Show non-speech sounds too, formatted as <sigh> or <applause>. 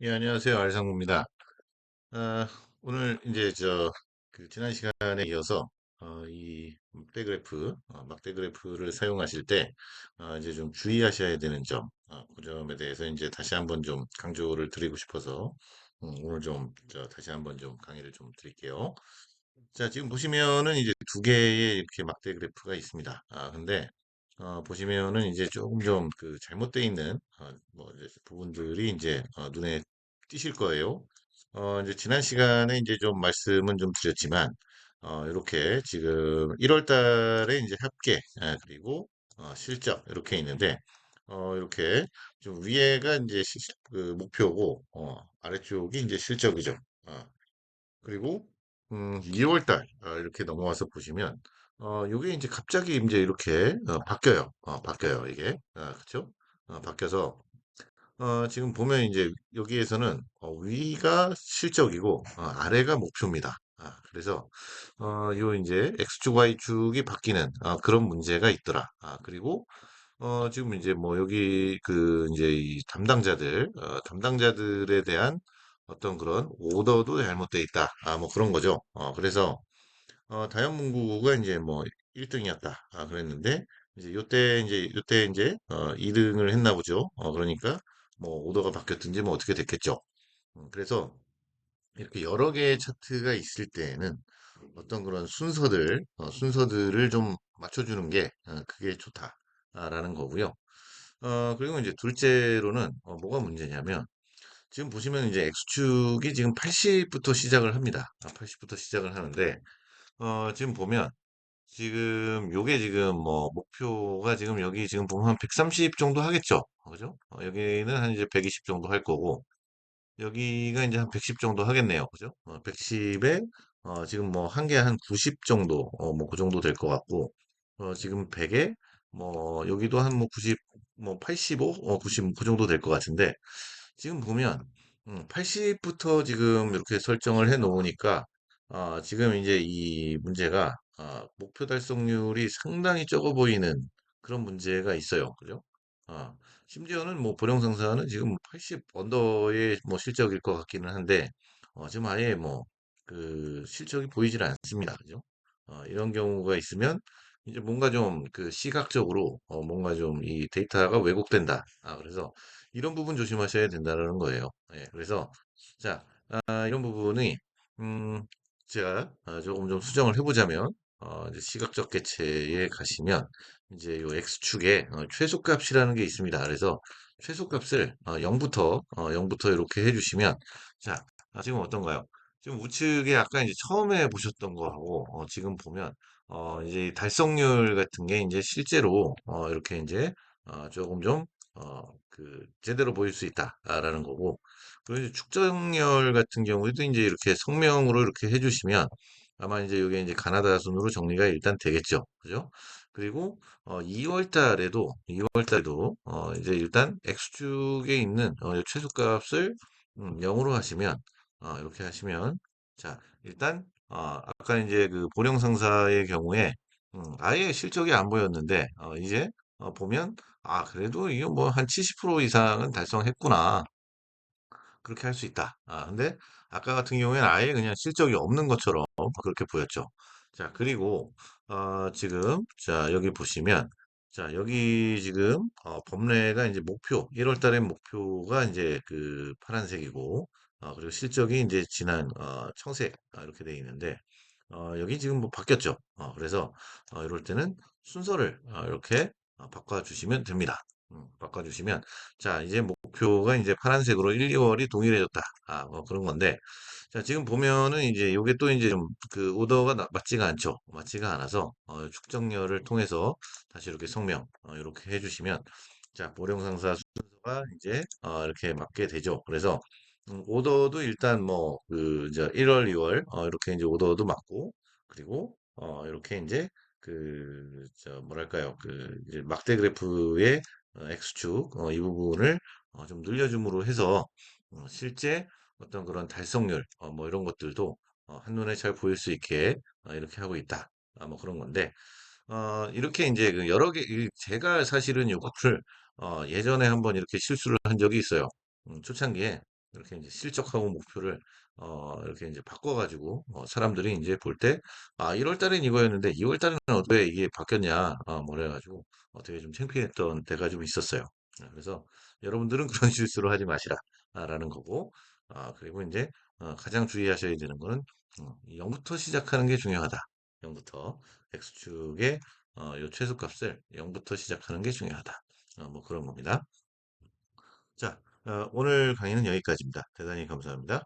예, 안녕하세요. 알상무입니다. 아, 오늘 이제 저, 그 지난 시간에 이어서, 어, 이 막대 그래프, 어, 막대 그래프를 사용하실 때, 어, 이제 좀 주의하셔야 되는 점, 어, 그 점에 대해서 이제 다시 한번 좀 강조를 드리고 싶어서, 음, 오늘 좀, 저, 다시 한번 좀 강의를 좀 드릴게요. 자, 지금 보시면은 이제 두 개의 이렇게 막대 그래프가 있습니다. 아, 근데, 어, 보시면은 이제 조금 좀 그 잘못되어 있는, 어, 뭐, 이제 부분들이 이제, 어, 눈에 띄실 거예요. 어, 이제 지난 시간에 이제 좀 말씀은 좀 드렸지만, 어, 이렇게 지금 1월 달에 이제 합계, 예, 그리고, 어, 실적, 이렇게 있는데, 어, 이렇게 좀 위에가 이제 시, 그 목표고, 어, 아래쪽이 이제 실적이죠. 어, 그리고 음, 2월 달 어, 이렇게 넘어와서 보시면 어, 요게 이제 갑자기 이제 이렇게 어, 바뀌어요. 어, 바뀌어요. 이게. 아, 그쵸? 어, 바뀌어서 어, 지금 보면 이제 여기에서는 어, 위가 실적이고 어, 아래가 목표입니다. 아, 그래서 어, 요 이제 X축, Y축이 바뀌는 아, 그런 문제가 있더라. 아, 그리고 어, 지금 이제 뭐 여기 그 이제 이 담당자들, 어, 담당자들에 대한 어떤 그런 오더도 잘못돼 있다. 아, 뭐 그런 거죠. 어, 그래서 어, 다현문구가 이제 뭐 1등이었다. 아, 그랬는데 이제 요때 이제 요때 이제 어, 2등을 했나 보죠. 어, 그러니까 뭐 오더가 바뀌었든지 뭐 어떻게 됐겠죠. 음, 그래서 이렇게 여러 개의 차트가 있을 때에는 어떤 그런 순서들, 어, 순서들을 좀 맞춰주는 게 어, 그게 좋다라는 거고요. 어, 그리고 이제 둘째로는 어, 뭐가 문제냐면 지금 보시면 이제 X축이 지금 80부터 시작을 합니다. 80부터 시작을 하는데 어, 지금 보면 지금 요게 지금 뭐 목표가 지금 여기 지금 보면 한 130 정도 하겠죠. 어, 그죠? 어, 여기는 한 이제 120 정도 할 거고 여기가 이제 한 110 정도 하겠네요. 그죠? 어, 110에 어, 지금 뭐 한 개 한 90 정도 어, 뭐 그 정도 될 것 같고 어, 지금 100에 뭐 여기도 한 뭐 90, 뭐 85, 어, 90, 그 정도 될 것 같은데 지금 보면 80부터 지금 이렇게 설정을 해 놓으니까 아, 지금 이제 이 문제가 아, 목표 달성률이 상당히 적어 보이는 그런 문제가 있어요. 그죠? 아, 심지어는 뭐 보령상사는 지금 80 언더의 뭐 실적일 것 같기는 한데 어, 지금 아예 뭐 그 실적이 보이질 않습니다. 그죠? 어, 이런 경우가 있으면 이제 뭔가 좀 그 시각적으로 어, 뭔가 좀 이 데이터가 왜곡된다. 아, 그래서 이런 부분 조심하셔야 된다는 거예요. 예, 그래서 자, 아, 이런 부분이 음, 제가 아, 조금 좀 수정을 해보자면 어, 시각적 객체에 가시면 이제 요 x축에 어, 최소값이라는 게 있습니다. 그래서 최소값을 어, 0부터 어, 0부터 이렇게 해주시면 자, 아, 지금 어떤가요? 지금 우측에 아까 이제 처음에 보셨던 거하고 어, 지금 보면 어, 이제 달성률 같은 게 이제 실제로 어, 이렇게 이제 어, 조금 좀 어, 그 제대로 보일 수 있다라는 거고 그리고 이제 축전열 같은 경우에도 이제 이렇게 성명으로 이렇게 해주시면 아마 이제 이게 이제 가나다 순으로 정리가 일단 되겠죠, 그죠? 그리고 어, 2월 달에도 2월 달에도 어, 이제 일단 X축에 있는 어, 최소값을 음, 0으로 하시면 어, 이렇게 하시면 자 일단 어, 아까 이제 그 보령 상사의 경우에 음, 아예 실적이 안 보였는데 어, 이제 어, 보면 아 그래도 이거 뭐 한 70% 이상은 달성했구나 그렇게 할 수 있다. 아 근데 아까 같은 경우에는 아예 그냥 실적이 없는 것처럼 그렇게 보였죠. 자 그리고 어, 지금 자 여기 보시면 자 여기 지금 어, 범례가 이제 목표 1월 달에 목표가 이제 그 파란색이고 어, 그리고 실적이 이제 지난 어, 청색 아, 이렇게 돼 있는데 어, 여기 지금 뭐 바뀌었죠. 어, 그래서 어, 이럴 때는 순서를 어, 이렇게 어, 바꿔주시면 됩니다. 음, 바꿔주시면 자 이제 목표가 이제 파란색으로 1, 2월이 동일해졌다. 아, 뭐 그런 건데 자 지금 보면은 이제 요게 또 이제 좀 그 오더가 나- 맞지가 않죠. 맞지가 않아서 어, 축정열을 통해서 다시 이렇게 성명 어, 이렇게 해주시면 자 보령상사 순서가 이제 어, 이렇게 맞게 되죠. 그래서 음, 오더도 일단 뭐, 그, 이제 1월, 2월, 어, 이렇게 이제 오더도 맞고, 그리고, 어, 이렇게 이제, 그, 저, 뭐랄까요. 그, 이제 막대 그래프의 어, X축, 어, 이 부분을 어, 좀 늘려줌으로 해서, 어, 실제 어떤 그런 달성률, 어, 뭐 이런 것들도 어, 한눈에 잘 보일 수 있게 어, 이렇게 하고 있다. 아, 뭐 그런 건데, 어, 이렇게 이제 그 여러 개, 이- 제가 사실은 어, 예전에 한번 이렇게 실수를 한 적이 있어요. 음, 초창기에. 이렇게 이제 실적하고 목표를 어, 이렇게 이제 바꿔가지고 어, 사람들이 이제 볼 때, 아, 1월 달엔 이거였는데 2월 달에는 왜 이게 바뀌었냐, 아, 뭐래가지고 어, 되게 좀 창피했던 때가 좀 있었어요. 아, 그래서 여러분들은 <laughs> 그런 실수를 하지 마시라, 아, 라는 거고, 아, 그리고 이제 어, 가장 주의하셔야 되는 거는 어, 0부터 시작하는 게 중요하다. 0부터 X축의 어, 요 최소값을 0부터 시작하는 게 중요하다. 어, 뭐 그런 겁니다. 자, 어, 오늘 강의는 여기까지입니다. 대단히 감사합니다.